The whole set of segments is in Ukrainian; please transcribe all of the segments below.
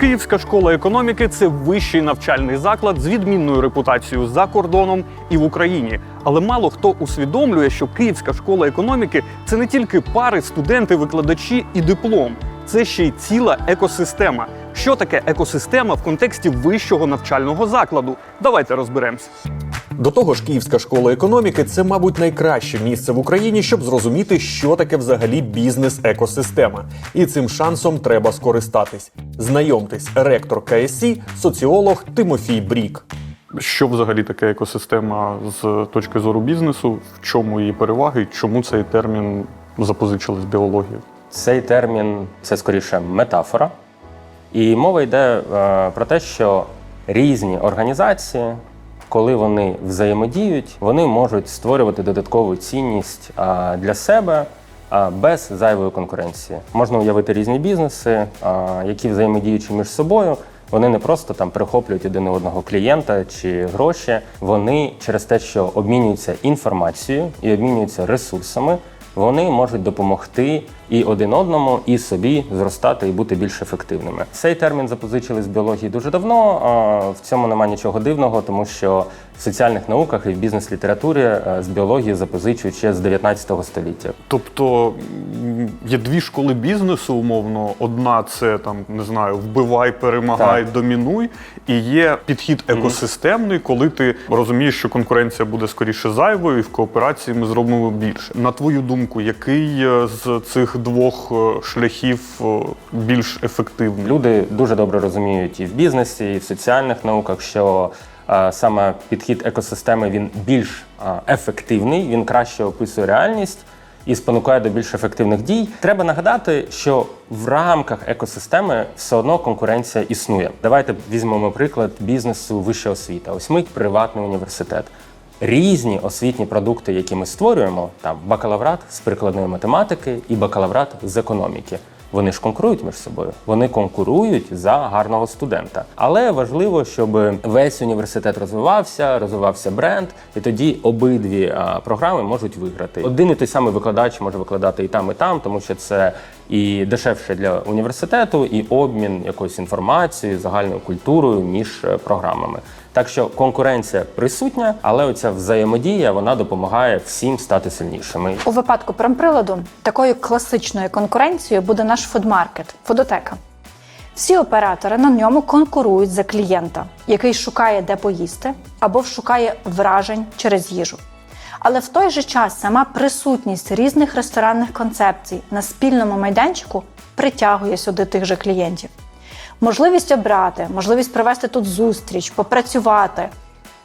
Київська школа економіки це вищий навчальний заклад з відмінною репутацією за кордоном і в Україні. Але мало хто усвідомлює, що Київська школа економіки це не тільки пари, студенти, викладачі і диплом, це ще й ціла екосистема. Що таке екосистема в контексті вищого навчального закладу? Давайте розберемося. До того ж, Київська школа економіки це, мабуть, найкраще місце в Україні, щоб зрозуміти, що таке взагалі бізнес-екосистема. І цим шансом треба скористатись. Знайомтесь, ректор КСІ, соціолог Тимофій Брік. Що взагалі таке екосистема з точки зору бізнесу? В чому її переваги? і Чому цей термін запозичили з біології? Цей термін це скоріше метафора. І мова йде е, про те, що різні організації, коли вони взаємодіють, вони можуть створювати додаткову цінність для себе без зайвої конкуренції. Можна уявити різні бізнеси, які взаємодіючи між собою. Вони не просто там перехоплюють один одного клієнта чи гроші. Вони через те, що обмінюються інформацією і обмінюються ресурсами, вони можуть допомогти і один одному, і собі зростати і бути більш ефективними. Цей термін запозичили з біології дуже давно. В цьому немає нічого дивного, тому що в соціальних науках і в бізнес-літературі е, з біології запозичують ще з 19 століття. Тобто є дві школи бізнесу, умовно. Одна це там не знаю, вбивай, перемагай, Так. домінуй. І є підхід екосистемний, коли ти розумієш, що конкуренція буде скоріше зайвою, і в кооперації ми зробимо більше. На твою думку, який е, з цих двох е, шляхів е, більш ефективний? Люди дуже добре розуміють і в бізнесі, і в соціальних науках, що е, саме підхід екосистеми він більш ефективний, він краще описує реальність і спонукає до більш ефективних дій. Треба нагадати, що в рамках екосистеми все одно конкуренція існує. Давайте візьмемо приклад бізнесу вища освіта. Ось ми приватний університет. Різні освітні продукти, які ми створюємо, там бакалаврат з прикладної математики і бакалаврат з економіки. Вони ж конкурують між собою. Вони конкурують за гарного студента. Але важливо, щоб весь університет розвивався, розвивався бренд, і тоді обидві а, програми можуть виграти. Один і той самий викладач може викладати і там, і там, тому що це і дешевше для університету, і обмін якоюсь інформацією, загальною культурою між е, програмами. Так що конкуренція присутня, але оця взаємодія вона допомагає всім стати сильнішими. У випадку промприладу такою класичною конкуренцією буде наш фудмаркет фудотека. Всі оператори на ньому конкурують за клієнта, який шукає де поїсти або шукає вражень через їжу. Але в той же час сама присутність різних ресторанних концепцій на спільному майданчику притягує сюди тих же клієнтів. Можливість обрати, можливість провести тут зустріч, попрацювати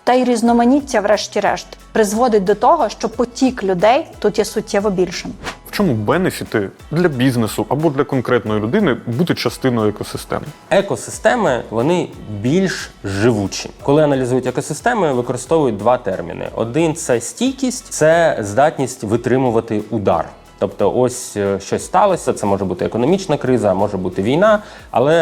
та й різноманіття, врешті-решт, призводить до того, що потік людей тут є суттєво більшим. В чому бенефіти для бізнесу або для конкретної людини бути частиною екосистеми? Екосистеми вони більш живучі. Коли аналізують екосистеми, використовують два терміни: один це стійкість, це здатність витримувати удар. Тобто, ось е, щось сталося, це може бути економічна криза, може бути війна, але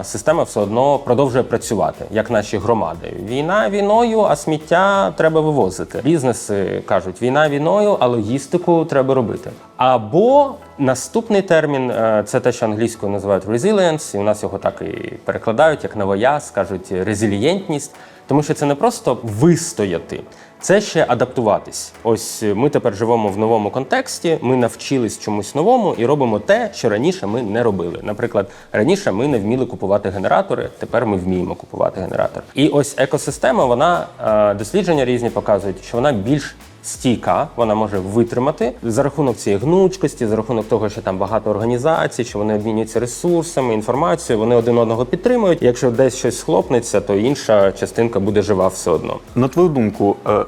е, система все одно продовжує працювати, як наші громади. Війна війною, а сміття треба вивозити. Бізнеси кажуть, війна війною, а логістику треба робити. Або наступний термін е, це те, що англійською називають resilience, і у нас його так і перекладають як новояз, кажуть резилієнтність, тому що це не просто вистояти. Це ще адаптуватись. Ось ми тепер живемо в новому контексті. Ми навчились чомусь новому і робимо те, що раніше ми не робили. Наприклад, раніше ми не вміли купувати генератори, тепер ми вміємо купувати генератор. І ось екосистема, вона е, дослідження різні показують, що вона більш стійка, вона може витримати за рахунок цієї гнучкості, за рахунок того, що там багато організацій, що вони обмінюються ресурсами, інформацією, вони один одного підтримують. Якщо десь щось схлопнеться, то інша частинка буде жива все одно. На твою думку, е,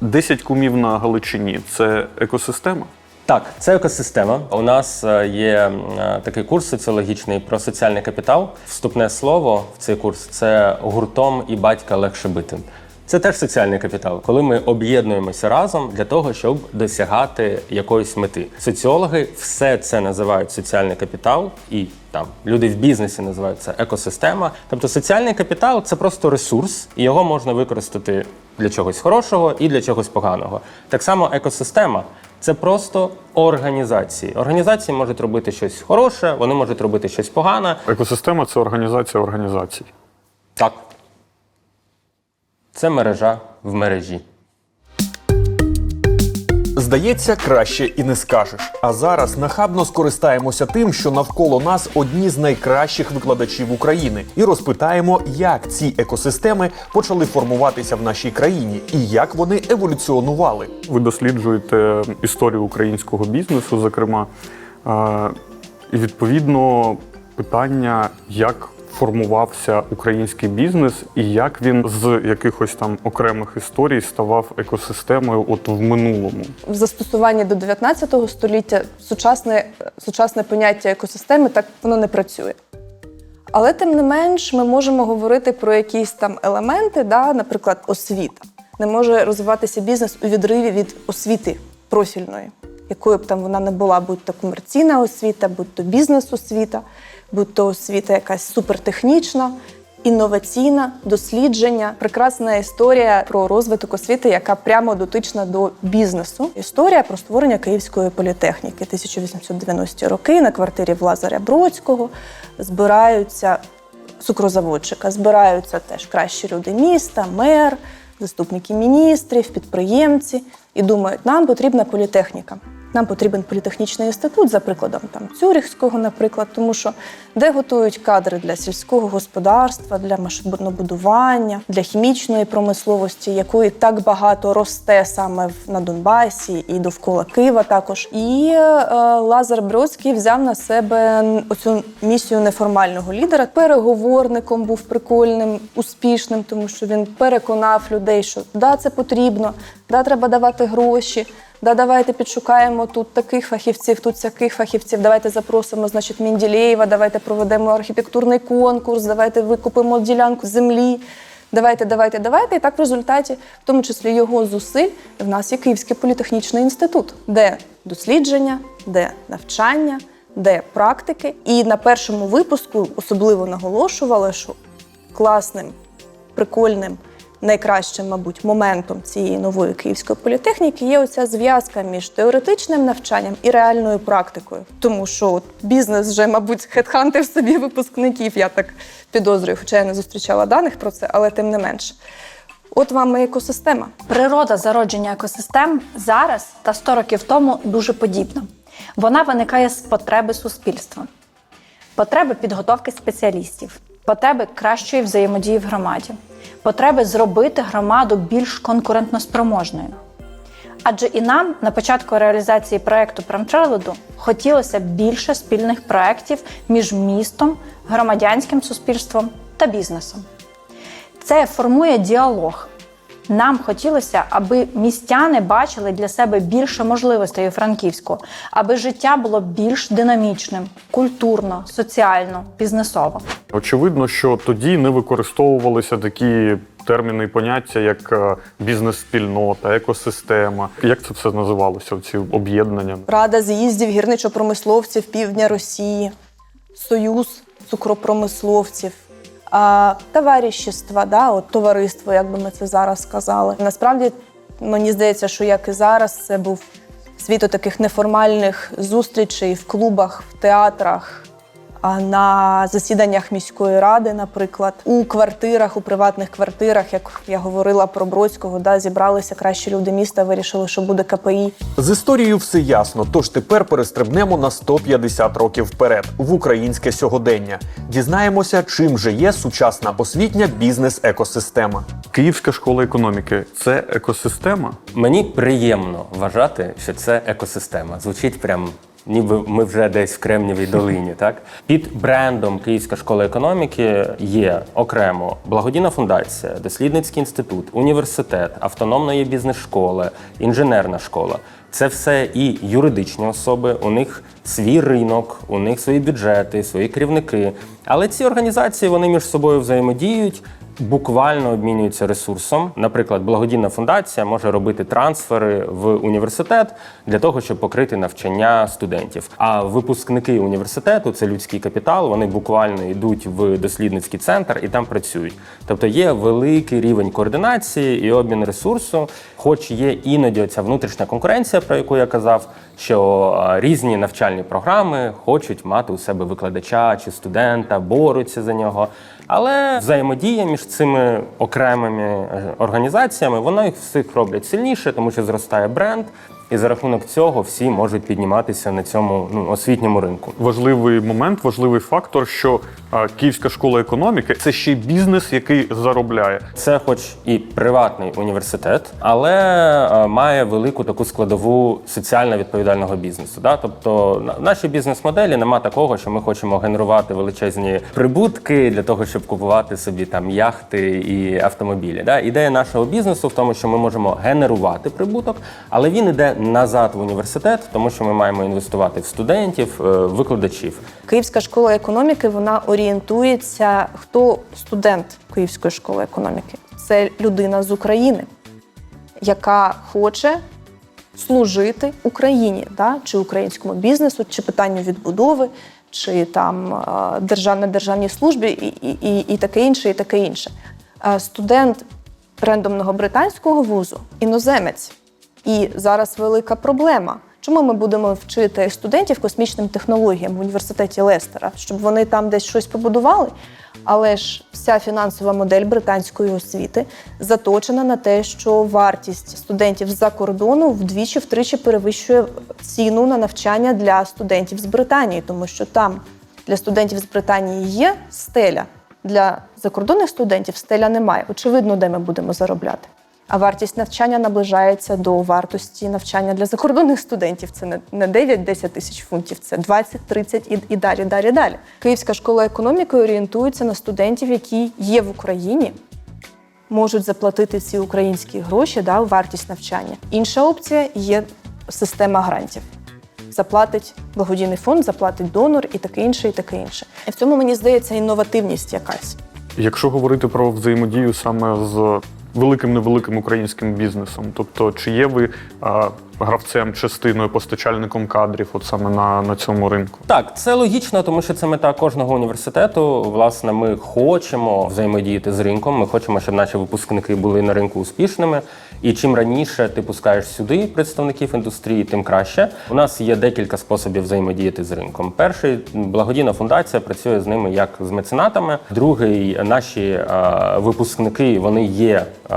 10 кумів на Галичині це екосистема? Так, це екосистема. У нас е, є е, такий курс соціологічний про соціальний капітал. Вступне слово в цей курс це гуртом і батька легше бити. Це теж соціальний капітал, коли ми об'єднуємося разом для того, щоб досягати якоїсь мети. Соціологи все це називають соціальний капітал, і там люди в бізнесі називають це екосистема. Тобто соціальний капітал це просто ресурс, і його можна використати для чогось хорошого і для чогось поганого. Так само екосистема Це просто організації. Організації можуть робити щось хороше, вони можуть робити щось погане. Екосистема це організація організацій. Так. Це мережа в мережі. Здається, краще і не скажеш. А зараз нахабно скористаємося тим, що навколо нас одні з найкращих викладачів України, і розпитаємо, як ці екосистеми почали формуватися в нашій країні і як вони еволюціонували. Ви досліджуєте історію українського бізнесу, зокрема, і відповідно питання, як формувався український бізнес і як він з якихось там окремих історій ставав екосистемою от в минулому. в застосуванні до 19 століття сучасне, сучасне поняття екосистеми так воно не працює. Але тим не менш, ми можемо говорити про якісь там елементи, да, наприклад, освіта. Не може розвиватися бізнес у відриві від освіти профільної, якою б там вона не була, будь то комерційна освіта, будь то бізнес-освіта, будь то освіта якась супертехнічна, інноваційна, дослідження, прекрасна історія про розвиток освіти, яка прямо дотична до бізнесу. Історія про створення Київської політехніки 1890-ті роки на квартирі в Лазаря Бродського збираються цукрозаводчика, збираються теж кращі люди міста, мер, заступники міністрів, підприємці і думають, нам потрібна політехніка. Нам потрібен політехнічний інститут, за прикладом там Цюрихського, наприклад, тому що де готують кадри для сільського господарства, для машинобудування, для хімічної промисловості, якої так багато росте саме в- на Донбасі і довкола Києва також. І е, Лазар Бродський взяв на себе оцю місію неформального лідера. Переговорником був прикольним, успішним, тому що він переконав людей, що да, це потрібно, да, треба давати гроші. Да, давайте підшукаємо тут таких фахівців, тут всяких фахівців. Давайте запросимо, значить, Мінділеєва, давайте проведемо архітектурний конкурс, давайте викупимо ділянку землі. Давайте, давайте, давайте. І так в результаті, в тому числі його зусиль, в нас є Київський політехнічний інститут, де дослідження, де навчання, де практики. І на першому випуску особливо наголошували, що класним, прикольним, найкращим, мабуть, моментом цієї нової київської політехніки є оця зв'язка між теоретичним навчанням і реальною практикою. Тому що от бізнес вже, мабуть, хедхантив собі випускників. Я так підозрюю, хоча я не зустрічала даних про це, але тим не менш. От вам і екосистема. Природа зародження екосистем зараз та 100 років тому дуже подібна. Вона виникає з потреби суспільства, потреби підготовки спеціалістів, потреби кращої взаємодії в громаді, потреби зробити громаду більш конкурентноспроможною. Адже і нам на початку реалізації проекту промприладу хотілося більше спільних проєктів між містом, громадянським суспільством та бізнесом. Це формує діалог. Нам хотілося, аби містяни бачили для себе більше можливостей у Франківську, аби життя було більш динамічним, культурно, соціально, бізнесово. Очевидно, що тоді не використовувалися такі терміни і поняття, як е, бізнес-спільнота, екосистема. Як це все називалося? Ці об'єднання? Рада з'їздів гірничопромисловців півдня Росії, Союз цукропромисловців, а, товаришества, да, от товариство, як би ми це зараз сказали. Насправді, мені здається, що як і зараз, це був світ таких неформальних зустрічей в клубах, в театрах. А на засіданнях міської ради, наприклад, у квартирах, у приватних квартирах, як я говорила про Бродського, да, зібралися кращі люди міста, вирішили, що буде КПІ. З історією все ясно, тож тепер перестрибнемо на 150 років вперед в українське сьогодення. Дізнаємося, чим же є сучасна освітня бізнес-екосистема. Київська школа економіки це екосистема. Мені приємно вважати, що це екосистема. Звучить прям. Ніби ми вже десь в Кремнівій долині, так під брендом Київська школа економіки є окремо благодійна фундація, дослідницький інститут, університет, автономна бізнес-школа, інженерна школа. Це все і юридичні особи. У них свій ринок, у них свої бюджети, свої керівники. Але ці організації вони між собою взаємодіють буквально обмінюються ресурсом. Наприклад, благодійна фундація може робити трансфери в університет для того, щоб покрити навчання студентів. А випускники університету це людський капітал. Вони буквально йдуть в дослідницький центр і там працюють. Тобто є великий рівень координації і обмін ресурсу, хоч є іноді ця внутрішня конкуренція, про яку я казав, що різні навчальні програми хочуть мати у себе викладача чи студента, борються за нього. Але взаємодія між цими окремими е, організаціями, вона їх всіх роблять сильніше, тому що зростає бренд, і за рахунок цього всі можуть підніматися на цьому ну, освітньому ринку. Важливий момент, важливий фактор, що а, Київська школа економіки це ще й бізнес, який заробляє. Це, хоч і приватний університет, але е, має велику таку складову соціально відповідального бізнесу. Да? Тобто на нашій бізнес-моделі нема такого, що ми хочемо генерувати величезні прибутки для того, щоб купувати собі там яхти і автомобілі. Да? Ідея нашого бізнесу в тому, що ми можемо генерувати прибуток, але він іде назад в університет, тому що ми маємо інвестувати в студентів, е, викладачів. Київська школа економіки вона орієнтується, хто студент Київської школи економіки. Це людина з України, яка хоче служити Україні, да? чи українському бізнесу, чи питанню відбудови, чи там е, державна державній службі, і, і, і, таке інше, і таке інше. Е, Студент рендомного британського вузу іноземець. І зараз велика проблема. Чому ми будемо вчити студентів космічним технологіям в університеті Лестера, щоб вони там десь щось побудували? Але ж вся фінансова модель британської освіти заточена на те, що вартість студентів з-за кордону вдвічі-втричі перевищує ціну на навчання для студентів з Британії, тому що там для студентів з Британії є стеля, для закордонних студентів стеля немає. Очевидно, де ми будемо заробляти. А вартість навчання наближається до вартості навчання для закордонних студентів. Це не- не 9-10 тисяч фунтів, це 20, 30 і, і далі, далі, далі. Київська школа економіки орієнтується на студентів, які є в Україні, можуть заплатити ці українські гроші, да, вартість навчання. Інша опція є система грантів. Заплатить благодійний фонд, заплатить донор і таке інше, і таке інше. І в цьому мені здається інновативність якась. Якщо говорити про взаємодію саме з великим невеликим українським бізнесом, тобто чи є ви а, гравцем, частиною, постачальником кадрів, от саме на, на цьому ринку? Так, це логічно, тому що це мета кожного університету. Власне, ми хочемо взаємодіяти з ринком. Ми хочемо, щоб наші випускники були на ринку успішними. І чим раніше ти пускаєш сюди представників індустрії, тим краще. У нас є декілька способів взаємодіяти з ринком. Перший благодійна фундація працює з ними як з меценатами. Другий, наші е, випускники вони є е,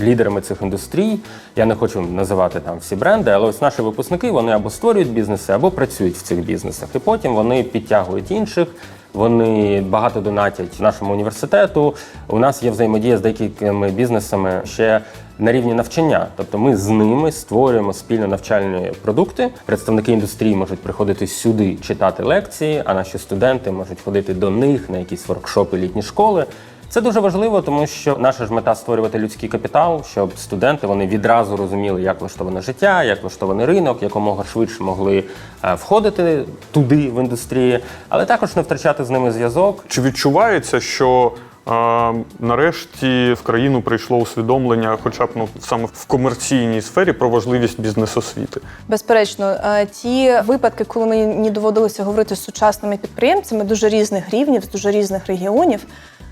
лідерами цих індустрій. Я не хочу називати там всі бренди, але ось наші випускники вони або створюють бізнеси, або працюють в цих бізнесах. І потім вони підтягують інших. Вони багато донатять нашому університету. У нас є взаємодія з деякими бізнесами ще на рівні навчання. Тобто ми з ними створюємо спільно навчальні продукти. Представники індустрії можуть приходити сюди читати лекції, а наші студенти можуть ходити до них на якісь воркшопи, літні школи. Це дуже важливо, тому що наша ж мета створювати людський капітал, щоб студенти вони відразу розуміли, як влаштоване життя, як влаштований ринок, якомога швидше могли е, входити туди в індустрії, але також не втрачати з ними зв'язок. Чи відчувається, що а, нарешті в країну прийшло усвідомлення, хоча б ну саме в комерційній сфері, про важливість бізнес-освіти? Безперечно, е, ті випадки, коли мені доводилося говорити з сучасними підприємцями дуже різних рівнів, з дуже різних регіонів.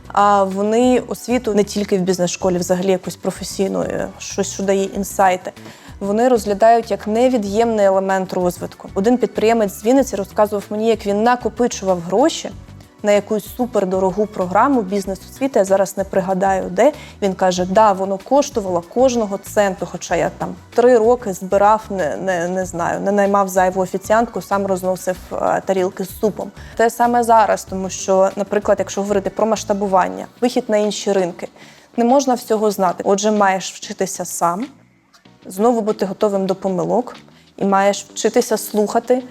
А вони освіту не тільки в бізнес-школі, взагалі якусь професійну, е, щось що дає інсайти. Вони розглядають як невід'ємний елемент розвитку. Один підприємець з Вінниці розказував мені, як він накопичував гроші на якусь супердорогу програму бізнес-освіти. Я зараз не пригадаю, де він каже: да, воно коштувало кожного центу. Хоча я там три роки збирав, не, не, не знаю, не наймав зайву офіціантку, сам розносив е, тарілки з супом. Те саме зараз, тому що, наприклад, якщо говорити про масштабування, вихід на інші ринки, не можна всього знати. Отже, маєш вчитися сам, знову бути готовим до помилок, і маєш вчитися слухати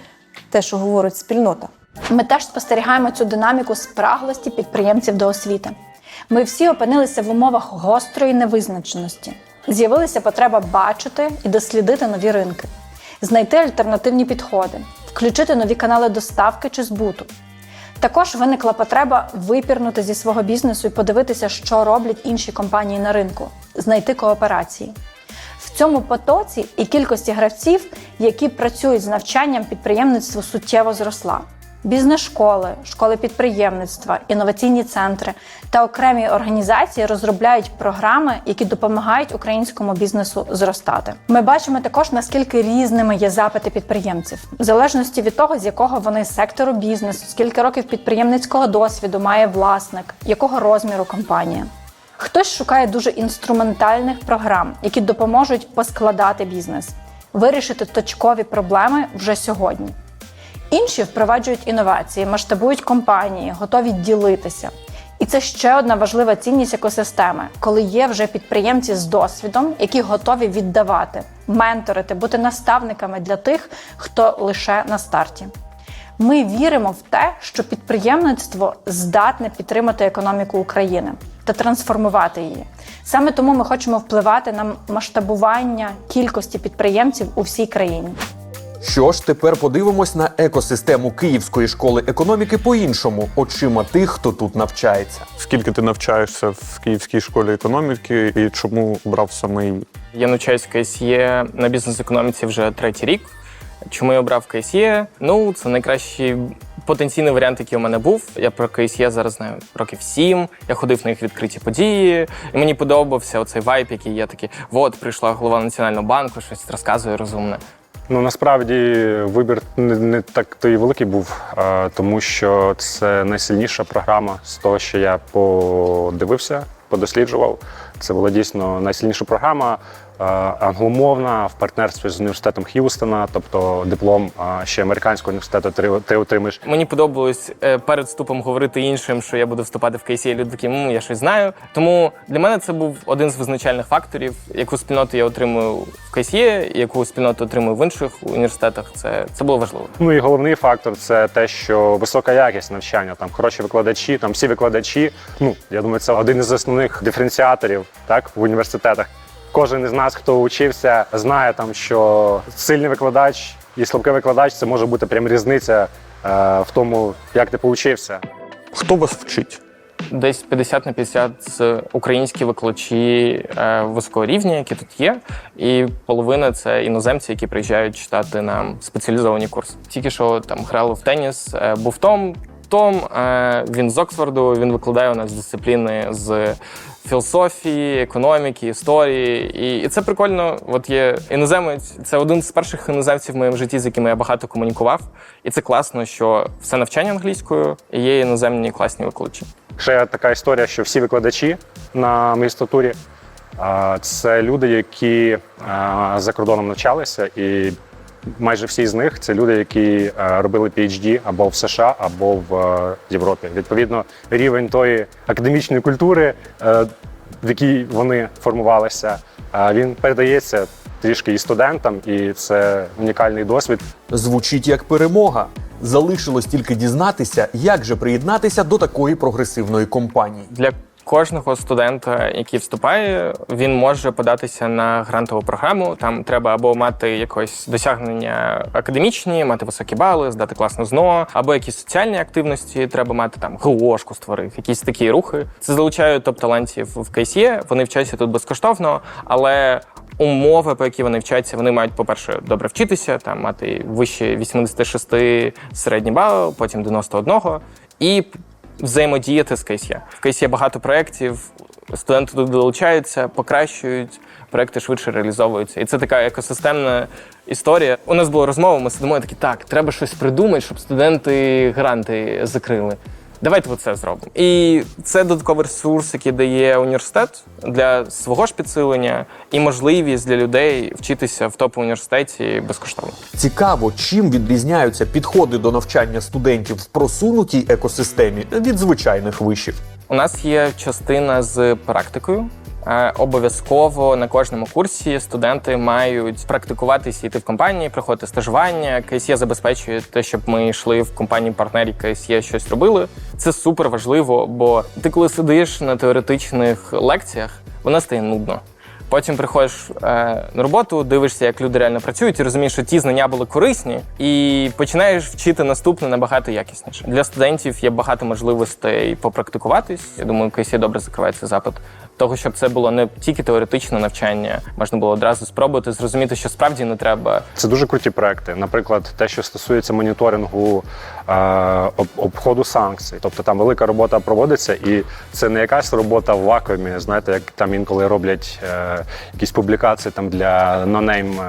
те, що говорить спільнота. Ми теж спостерігаємо цю динаміку спраглості підприємців до освіти. Ми всі опинилися в умовах гострої невизначеності. З'явилася потреба бачити і дослідити нові ринки, знайти альтернативні підходи, включити нові канали доставки чи збуту. Також виникла потреба випірнути зі свого бізнесу і подивитися, що роблять інші компанії на ринку, знайти кооперації. В цьому потоці і кількості гравців, які працюють з навчанням підприємництву, суттєво зросла. Бізнес-школи, школи підприємництва, інноваційні центри та окремі організації розробляють програми, які допомагають українському бізнесу зростати. Ми бачимо також, наскільки різними є запити підприємців, в залежності від того, з якого вони сектору бізнесу, скільки років підприємницького досвіду має власник, якого розміру компанія. Хтось шукає дуже інструментальних програм, які допоможуть поскладати бізнес, вирішити точкові проблеми вже сьогодні. Інші впроваджують інновації, масштабують компанії, готові ділитися. І це ще одна важлива цінність екосистеми, коли є вже підприємці з досвідом, які готові віддавати, менторити, бути наставниками для тих, хто лише на старті. Ми віримо в те, що підприємництво здатне підтримати економіку України та трансформувати її. Саме тому ми хочемо впливати на масштабування кількості підприємців у всій країні. Що ж, тепер подивимось на екосистему Київської школи економіки по-іншому, очима тих, хто тут навчається. Скільки ти навчаєшся в Київській школі економіки і чому обрав саме її? Я навчаюсь в КСЄ на бізнес-економіці вже третій рік. Чому я обрав КСЄ? Ну, це найкращий потенційний варіант, який у мене був. Я про КСЄ зараз знаю років сім. Я ходив на їх відкриті події, і мені подобався оцей вайб, який я такий, от прийшла голова національного банку, щось розказує розумне. Ну насправді вибір не, не так то і великий був, а, тому що це найсильніша програма з того, що я подивився, подосліджував. Це була дійсно найсильніша програма. Е, Англомовна в партнерстві з університетом Х'юстона, тобто диплом е, ще американського університету ти, ти отримаєш. Мені подобалось е, перед вступом говорити іншим, що я буду вступати в КСЄ. Люди такі, «М, я щось знаю. Тому для мене це був один з визначальних факторів, яку спільноту я отримую в КСЄ, яку спільноту отримую в інших університетах. Це, це було важливо. Ну і головний фактор це те, що висока якість навчання, там хороші викладачі, там всі викладачі. Ну я думаю, це один із основних диференціаторів так в університетах. Кожен із нас, хто учився, знає там, що сильний викладач і слабкий викладач це може бути прям різниця е, в тому, як ти поучився. Хто вас вчить? Десь 50 на 50 з українські викладачі е, високого рівня, які тут є, і половина це іноземці, які приїжджають читати нам спеціалізовані курси. Тільки що там грали в теніс, е, був Том. Том е, він з Оксфорду, він викладає у нас дисципліни з філософії, економіки, історії. І, і це прикольно. От є іноземець, це один з перших іноземців в моєму житті, з якими я багато комунікував. І це класно, що все навчання англійською і є іноземні класні викладачі. Ще така історія, що всі викладачі на магістратурі це люди, які за кордоном навчалися, і майже всі з них це люди, які робили PhD або в США, або в Європі. Відповідно, рівень тої академічної культури, е, в якій вони формувалися, він передається трішки і студентам, і це унікальний досвід. Звучить як перемога. Залишилось тільки дізнатися, як же приєднатися до такої прогресивної компанії. Для кожного студента, який вступає, він може податися на грантову програму. Там треба або мати якось досягнення академічні, мати високі бали, здати класно ЗНО, або якісь соціальні активності. Треба мати там ГОшку створив, якісь такі рухи. Це залучає топ-талантів в КСЄ. Вони вчаться тут безкоштовно, але умови, по які вони вчаться, вони мають, по-перше, добре вчитися, там мати вище 86 середній бал, потім 91, і взаємодіяти з КСЄ. В КСЄ багато проєктів, студенти тут долучаються, покращують, проекти швидше реалізовуються. І це така екосистемна історія. У нас була розмова, ми сидимо і такі, так, треба щось придумати, щоб студенти гранти закрили. Давайте це зробимо. І це додатковий ресурс, який дає університет для свого ж підсилення і можливість для людей вчитися в топ університеті безкоштовно. Цікаво, чим відрізняються підходи до навчання студентів в просунутій екосистемі від звичайних вишів. У нас є частина з практикою. Е, Обов'язково на кожному курсі студенти мають практикуватися, йти в компанії, проходити стажування. КСЄ забезпечує те, щоб ми йшли в компанії партнері КСЄ щось робили. Це супер важливо, бо ти, коли сидиш на теоретичних лекціях, вона стає нудно. Потім приходиш е, на роботу, дивишся, як люди реально працюють, і розумієш, що ті знання були корисні, і починаєш вчити наступне набагато якісніше. Для студентів є багато можливостей попрактикуватись. Я думаю, KC добре закриває цей запит. Того, щоб це було не тільки теоретичне навчання, можна було одразу спробувати зрозуміти, що справді не треба Це дуже круті проекти. Наприклад, те, що стосується моніторингу е, об- обходу санкцій. Тобто там велика робота проводиться, і це не якась робота в вакуумі. Знаєте, як там інколи роблять е, якісь публікації там для нонейм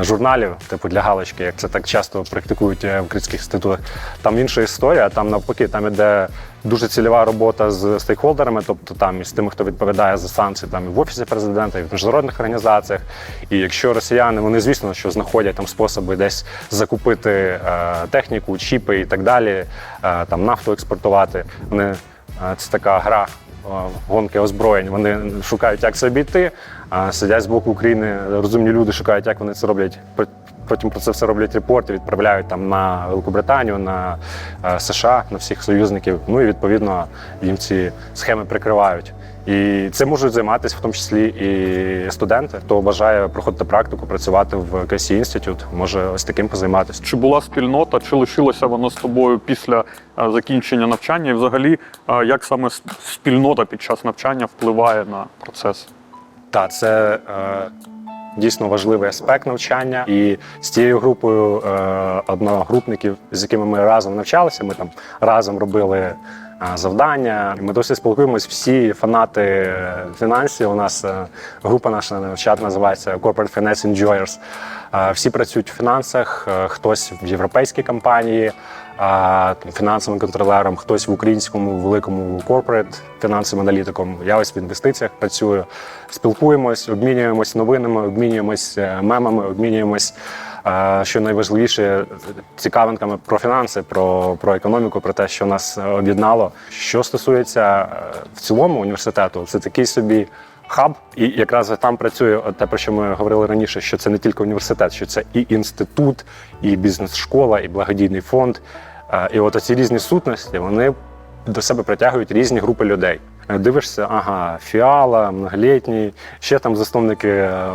журналів, типу для галочки, як це так часто практикують е, в критських інститутах. Там інша історія, там навпаки, там іде. Дуже цільова робота з стейкхолдерами, тобто там із тими, хто відповідає за санкції, там і в офісі президента, і в міжнародних організаціях. І якщо росіяни, вони звісно, що знаходять там способи десь закупити е, техніку, чіпи і так далі, е, там нафту експортувати. Вони е, це така гра. е, Гонки озброєнь, вони шукають, як це обійти. А сидять з боку України розумні люди, шукають, як вони це роблять. Потім про це все роблять репорти, відправляють там на Великобританію, на е, США, на всіх союзників. Ну і відповідно їм ці схеми прикривають. І це можуть займатися в тому числі і студенти, хто бажає проходити практику, працювати в KC Institute, може ось таким позайматися. Чи була спільнота, чи лишилося воно з тобою після е, закінчення навчання? І взагалі, е, як саме спільнота під час навчання впливає на процес? Так, це е, дійсно важливий аспект навчання. І з тією групою е, одногрупників, з якими ми разом навчалися, ми там разом робили е, завдання. Ми досі спілкуємось. Всі фанати е, фінансів. У нас е, група наша навчат називається Corporate Finance Enjoyers. Всі працюють в фінансах, хтось в європейській компанії. Фінансовим контролером, хтось в українському великому корпорат фінансовим аналітиком. Я ось в інвестиціях працюю. Спілкуємось, обмінюємось новинами, обмінюємось е, мемами, обмінюємось. е, Що найважливіше цікавинками про фінанси, про, про економіку, про те, що нас е, об'єднало. Що стосується в цілому університету, це такий собі хаб, і якраз там працює те, про що ми говорили раніше, що це не тільки університет, що це і інститут, і бізнес-школа, і благодійний фонд. Е, І от ці різні сутності вони до себе притягують різні групи людей. Е, Дивишся, ага, фіала, многолітній, ще там засновники е,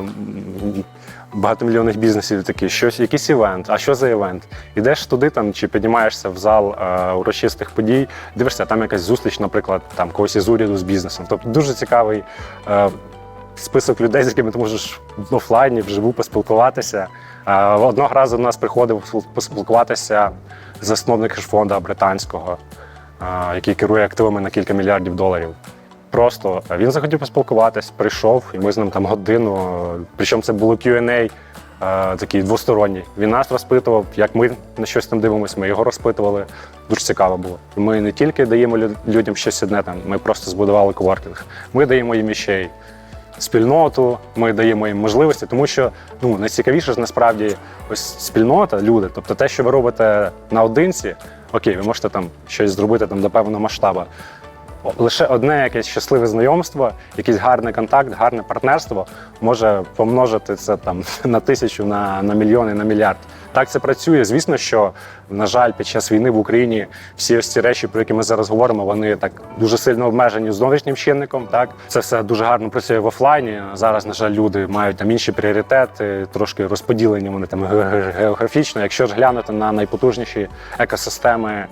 багатомільйонних бізнесів такі, щось, якийсь івент. А що за івент? Ідеш туди там чи піднімаєшся в зал е, урочистих подій, дивишся, там якась зустріч, наприклад, там когось із уряду з бізнесом. Тобто дуже цікавий е, список людей, з якими ти можеш в офлайні вживу поспілкуватися. Е, Одного разу до нас приходив поспілкуватися засновник хедж-фонду британського, е, який керує активами на кілька мільярдів доларів. Просто він захотів поспілкуватись, прийшов, і ми з ним там годину. е, Причому це було Q&A, е, такий двосторонній. Він нас розпитував, як ми на щось там дивимося, ми його розпитували. Дуже цікаво було. Ми не тільки даємо лю- людям щось одне, там, ми просто збудували коворкінг. Ми даємо їм іще й спільноту, ми даємо їм можливості, тому що ну найцікавіше ж насправді ось спільнота, люди. Тобто те, що ви робите наодинці, окей, ви можете там щось зробити там до певного масштабу. Лише одне якесь щасливе знайомство, якийсь гарний контакт, гарне партнерство може помножити це там на тисячу, на, на мільйони, на мільярд. Так це працює. Звісно, що на жаль, під час війни в Україні всі ось ці речі, про які ми зараз говоримо, вони так дуже сильно обмежені зовнішнім чинником. Так це все дуже гарно працює в офлайні. Зараз, на жаль, люди мають там інші пріоритети, трошки розподілені вони там ге- ге- географічно. Якщо ж глянути на найпотужніші екосистеми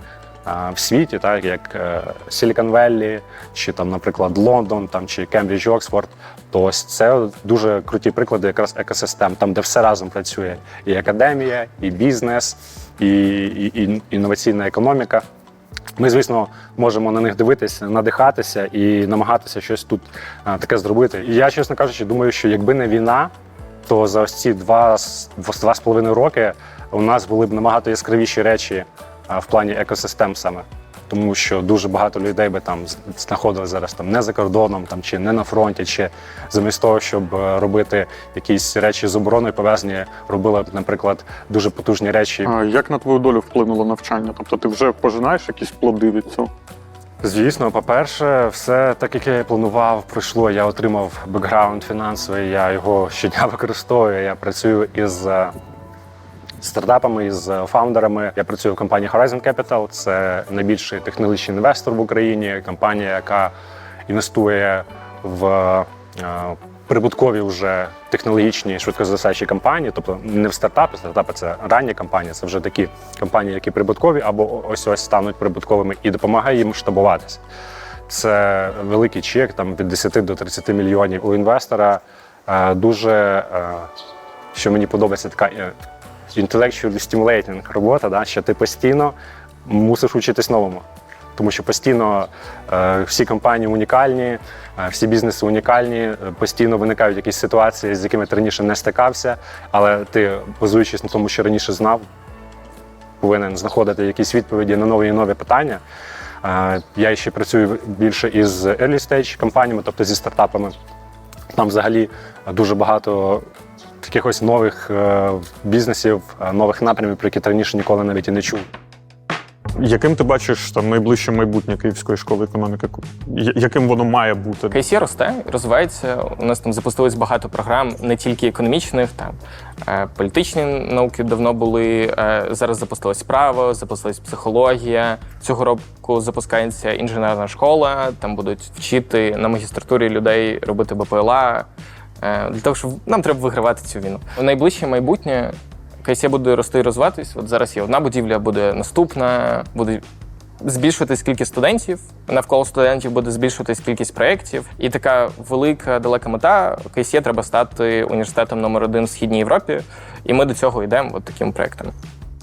в світі, так як е, Silicon Valley, чи там, наприклад, Лондон, там чи Кембридж, Оксфорд, то ось це дуже круті приклади якраз екосистем, там, де все разом працює і академія, і бізнес, і, і, і інноваційна економіка. Ми, звісно, можемо на них дивитися, надихатися і намагатися щось тут а, таке зробити. І я, чесно кажучи, думаю, що якби не війна, то за ось ці два, два з половиною роки у нас були б набагато яскравіші речі в плані екосистем саме. Тому що дуже багато людей би там з- знаходились зараз там не за кордоном, там чи не на фронті, чи замість того, щоб е, робити якісь речі з обороною пов'язані, робили б, наприклад, дуже потужні речі А Як на твою долю вплинуло навчання? Тобто ти вже пожинаєш якісь плоди від цього? Звісно, по-перше, все так, як я і планував, пройшло. Я отримав бекграунд фінансовий, я його щодня використовую. Я працюю із е, стартапами, е, фаундерами. Я працюю в компанії Horizon Capital. Це найбільший технологічний інвестор в Україні, компанія, яка інвестує в е, прибуткові вже технологічні швидкозасячі компанії, тобто не в стартапи, стартапи це ранні компанії, це вже такі компанії, які прибуткові або ось ось стануть прибутковими і допомагає їм масштабуватися. Це великий чек там від 10 до 30 мільйонів у інвестора. Е, Дуже, е, що мені подобається, така intellectually stimulating робота, да, що ти постійно мусиш вчитись новому. Тому що постійно е, всі компанії унікальні, е, всі бізнеси унікальні, е, постійно виникають якісь ситуації, з якими ти раніше не стикався, але ти, базуючись на тому, що раніше знав, повинен знаходити якісь відповіді на нові і нові питання. Я ще працюю більше із early stage компаніями, тобто зі стартапами. Там взагалі дуже багато якихось нових е, бізнесів, е, нових напрямів, про які ти раніше ніколи навіть і не чув. Яким ти бачиш там найближче майбутнє Київської школи економіки? Яким воно має бути? КСЄ росте, розвивається. У нас там запустилось багато програм, не тільки економічних, там е, політичні науки давно були. е, Зараз запустилось право, запустилась психологія. Цього року запускається інженерна школа. Там будуть вчити на магістратурі людей робити БПЛА. Е, Для того, щоб нам треба вигравати цю війну. У найближче майбутнє КСЄ буде рости і розвиватись. От зараз є одна будівля, буде наступна, буде збільшуватись кількість студентів. Навколо студентів буде збільшуватись кількість проєктів. І така велика далека мета КСЄ треба стати університетом номер один в східній Європі. І ми до цього йдемо от таким проєктом.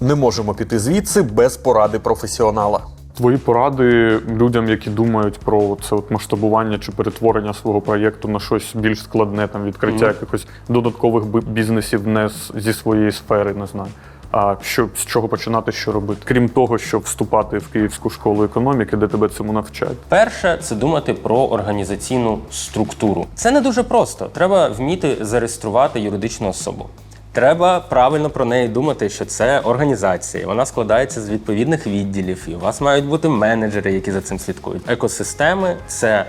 Не можемо піти звідси без поради професіонала. Твої поради людям, які думають про це от масштабування чи перетворення свого проєкту на щось більш складне, там відкриття якихось додаткових бізнесів не з- зі своєї сфери, не знаю. А що з чого починати, що робити? Крім того, щоб вступати в Київську школу економіки, де тебе цьому навчають. Перше це думати про організаційну структуру. Це не дуже просто. Треба вміти зареєструвати юридичну особу. Треба правильно про неї думати, що це організація. Вона складається з відповідних відділів, і у вас мають бути менеджери, які за цим слідкують. Екосистеми це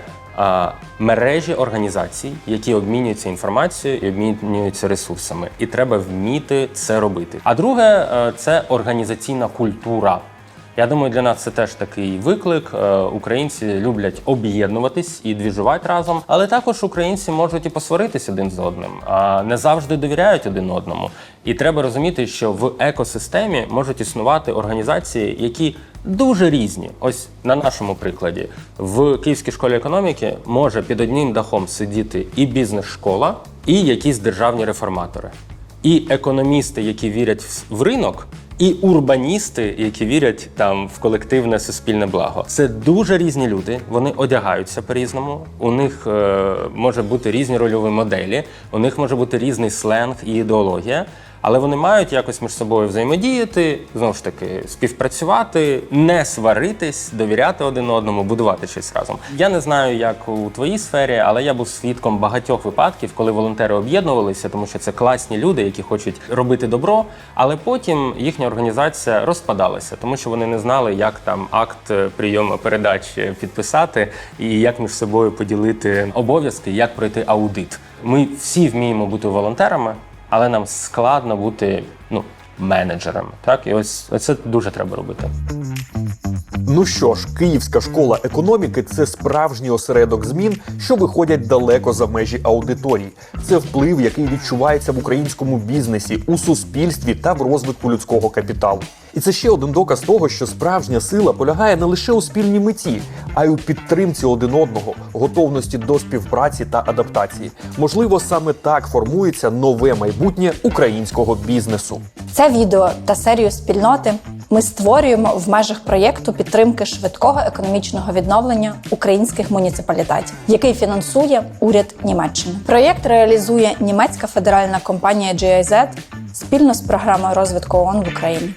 мережі організацій, які обмінюються інформацією і обмінюються ресурсами. І треба вміти це робити. А друге е, це організаційна культура. Я думаю, для нас це теж такий виклик. Е, Українці люблять об'єднуватись і двіжувати разом, але також українці можуть і посваритись один з одним, а не завжди довіряють один одному. І треба розуміти, що в екосистемі можуть існувати організації, які дуже різні. Ось на нашому прикладі в Київській школі економіки може під одним дахом сидіти і бізнес-школа, і якісь державні реформатори, і економісти, які вірять в- ринок. І урбаністи, які вірять там в колективне суспільне благо, це дуже різні люди. Вони одягаються по-різному. У них е, може бути різні рольові моделі, у них може бути різний сленг і ідеологія. Але вони мають якось між собою взаємодіяти, знову ж таки, співпрацювати, не сваритись, довіряти один одному, будувати щось разом. Я не знаю, як у твоїй сфері, але я був свідком багатьох випадків, коли волонтери об'єднувалися, тому що це класні люди, які хочуть робити добро, але потім їхня організація розпадалася, тому що вони не знали, як там акт прийому передач е, підписати і як між собою поділити обов'язки, як пройти аудит. Ми всі вміємо бути волонтерами але нам складно бути ну, менеджерами. Так, і ось це дуже треба робити. Ну що ж, Київська школа економіки це справжній осередок змін, що виходять далеко за межі аудиторії. Це вплив, який відчувається в українському бізнесі, у суспільстві та в розвитку людського капіталу. І це ще один доказ того, що справжня сила полягає не лише у спільній меті, а й у підтримці один одного, готовності до співпраці та адаптації. Можливо, саме так формується нове майбутнє українського бізнесу. Це відео та серію спільноти ми створюємо в межах проєкту підтримки швидкого економічного відновлення українських муніципалітетів, який фінансує уряд Німеччини. Проєкт реалізує німецька федеральна компанія GIZ спільно з програмою розвитку ООН в Україні.